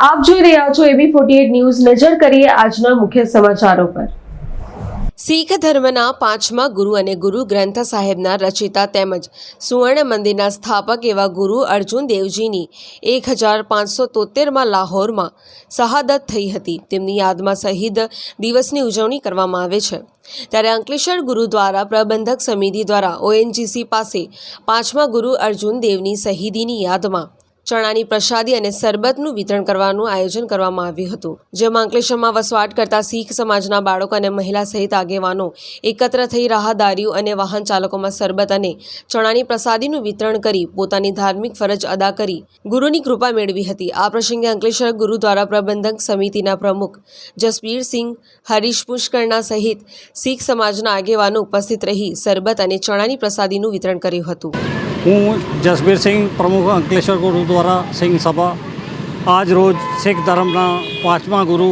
રહ્યા છો એબી forty news. નજર કરીએ આજના મુખ્ય સમાચારો પર. શીખ ધર્મના પાંચમા ગુરુ અને ગુરુ ગ્રંથ સાહેબના રચિતા તેમજ સુવર્ણ મંદિરના સ્થાપક એવા ગુરુ અર્જુન દેવજીની એક હજાર પાંચસો તોતેરમાં લાહોરમાં શહાદત થઈ હતી. તેમની યાદમાં શહીદ દિવસની ઉજવણી કરવામાં આવે છે. ત્યારે અંકલેશ્વર ગુરુદ્વારા પ્રબંધક સમિતિ દ્વારા ઓએનજીસી પાસે પાંચમા ગુરુ અર્જુન દેવની શહીદીની યાદમાં ચણાની પ્રસાદી અને શરબતનું વિતરણ કરવાનું આયોજન કરવામાં આવ્યું હતું, જેમાં અંકલેશ્વરમાં વસવાટ કરતા શીખ સમાજના બાળકો અને મહિલા સહિત આગેવાનો એકત્ર થઈ રાહદારીઓ અને વાહન ચાલકોમાં શરબત અને ચણાની પ્રસાદીનું વિતરણ કરી પોતાની ધાર્મિક ફરજ અદા કરી ગુરુની કૃપા મેળવી હતી. આ પ્રસંગે અંકલેશ્વર ગુરુદ્વારા પ્રબંધક સમિતિના પ્રમુખ જસબીરસિંહ હરીશ પુષ્કરના સહિત શીખ સમાજના આગેવાનો ઉપસ્થિત રહી શરબત અને ચણાની પ્રસાદીનું વિતરણ કર્યું હતું. હું જસબીર સિંહ પ્રમુખ અંકલેશ્વર ગુરુદ્વારા સિંહ સભા. આજ રોજ શીખ ધર્મના પાંચમા ગુરુ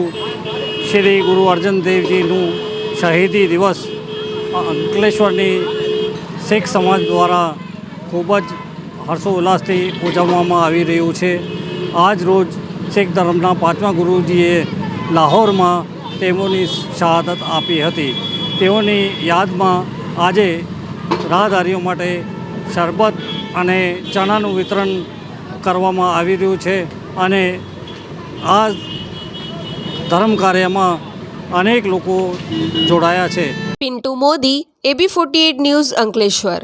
શ્રી ગુરુ અર્જન દેવજીનું શહીદી દિવસ અંકલેશ્વરની શીખ સમાજ દ્વારા ખૂબ જ હર્ષોલ્લાસથી ઉજવવામાં આવી રહ્યું છે. આજ રોજ શીખ ધર્મના પાંચમા ગુરુજીએ લાહોરમાં તેઓની શહાદત આપી હતી. તેઓની યાદમાં આજે રાહદારીઓ માટે શરબત અને ચણાનું વિતરણ કરવામાં આવી રહ્યું છે અને આ ધર્મ કાર્યમાં અનેક લોકો જોડાયા છે. Pintu Modi, AB forty eight news Ankleshwar.